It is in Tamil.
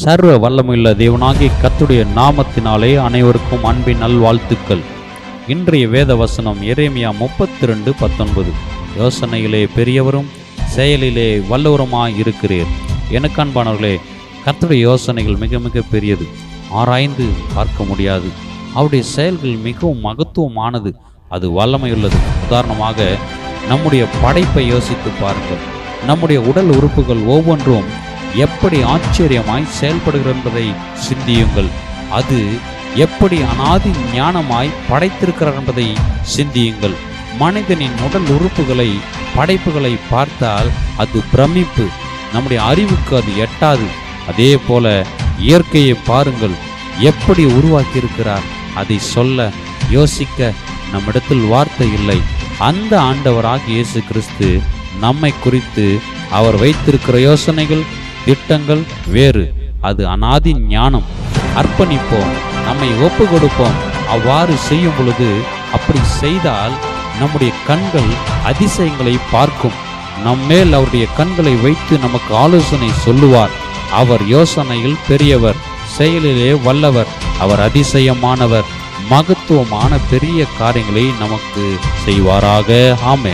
சர்வ வல்லமையுள்ள தேவனாகி கத்துடைய நாமத்தினாலே அனைவருக்கும் அன்பின் நல்வாழ்த்துக்கள். இன்றைய வேத வசனம் எரேமியா முப்பத்தி ரெண்டு பத்தொன்பது. யோசனையிலே பெரியவரும் செயலிலே வல்லவருமாய் இருக்கிறீர். எனக்கு அன்பானவர்களே யோசனைகள் மிக மிக பெரியது. ஆராய்ந்து பார்க்க முடியாது. அவருடைய செயல்கள் மிகவும் மகத்துவமானது. அது வல்லமையுள்ளது. உதாரணமாக நம்முடைய படைப்பை யோசித்து பாருங்கள். நம்முடைய உடல் உறுப்புகள் ஒவ்வொன்றும் எப்படி ஆச்சரியமாய் செயல்படுகிறது என்பதை சிந்தியுங்கள். அது எப்படி அனாதி ஞானமாய் படைத்திருக்கிறார் என்பதை சிந்தியுங்கள். மனிதனின் உடல் உறுப்புகளை படைப்புகளை பார்த்தால் அது பிரமிப்பு. நம்முடைய அறிவுக்கு அது எட்டாது. அதே போல இயற்கையை பாருங்கள். எப்படி உருவாக்கியிருக்கிறார் அதை சொல்ல யோசிக்க நம்மிடத்தில் வார்த்தை இல்லை. அந்த ஆண்டவராக இயேசு கிறிஸ்து நம்மை குறித்து அவர் வைத்திருக்கிற யோசனைகள் திட்டங்கள் வேறு. அது அனாதி ஞானம். அர்ப்பணிப்போம். நம்மை ஒப்பு கொடுப்போம் அவ்வாறு செய்யும் பொழுது அப்படி செய்தால் நம்முடைய கண்கள் அதிசயங்களை பார்க்கும். நம்மேல் அவருடைய கண்களை வைத்து நமக்கு ஆலோசனை சொல்லுவார். அவர் யோசனையில் பெரியவர் செயலிலே வல்லவர் அவர் அதிசயமானவர் மகத்துவமான பெரிய காரியங்களை நமக்கு செய்வாராக. ஆமே